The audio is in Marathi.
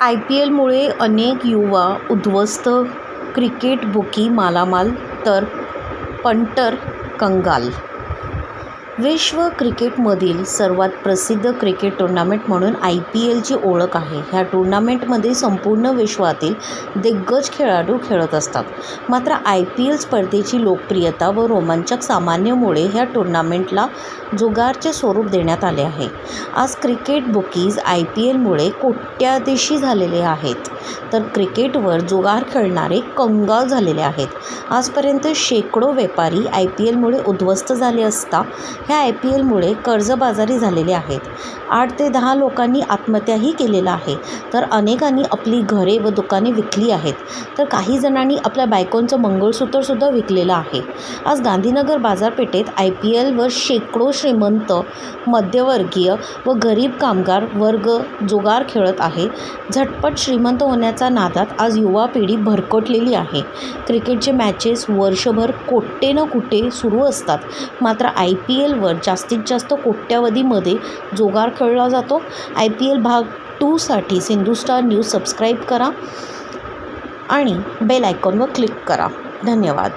आय पी एलमुळे अनेक युवा उद्ध्वस्त क्रिकेट बुकी मालामाल तर पंटर कंगाल विश्व क्रिकेटमधील सर्वात प्रसिद्ध क्रिकेट टुर्नामेंट म्हणून आय पी एलची ओळख आहे. ह्या टुर्नामेंटमध्ये संपूर्ण विश्वातील दिग्गज खेळाडू खेळत असतात. मात्र आय पी एल स्पर्धेची लोकप्रियता व रोमांचक सामान्यमुळे ह्या टुर्नामेंटला जुगारचे स्वरूप देण्यात आले आहे. आज क्रिकेट बुकीज आय पी एलमुळे कोट्याधीशी झालेले आहेत. तर क्रिकेटवर जुगार खेळणारे कंगाल झालेले आहेत. आजपर्यंत शेकडो व्यापारी आय पी एलमुळे उद्ध्वस्त झाले असता ह्या आय पी एलमुळे कर्जबाजारी झालेले आहेत. आठ ते दहा लोकांनी आत्महत्याही केलेला आहे तर अनेकांनी आपली घरे व दुकाने विकली आहेत तर काही जणांनी आपल्या बायकोंचं मंगळसूत्रसुद्धा विकलेलं आहे. आज गांधीनगर बाजारपेठेत आय पी एलवर शेकडो श्रीमंत मध्यवर्गीय व गरीब कामगार वर्ग जुगार खेळत आहे. झटपट श्रीमंत होण्याच्या नादात आज युवा पिढी भरकटलेली आहे. क्रिकेटचे मॅचेस वर्षभर कोट्टे न कुठे सुरू असतात. मात्र आय पी एलवर जास्तीत जास्त कोट्यावधीमध्ये जोगार खेळला जातो. आय पी एल भाग टूसाठी सिंधुस्टार न्यूज सबस्क्राईब करा आणि बेल आयकॉनवर क्लिक करा. धन्यवाद.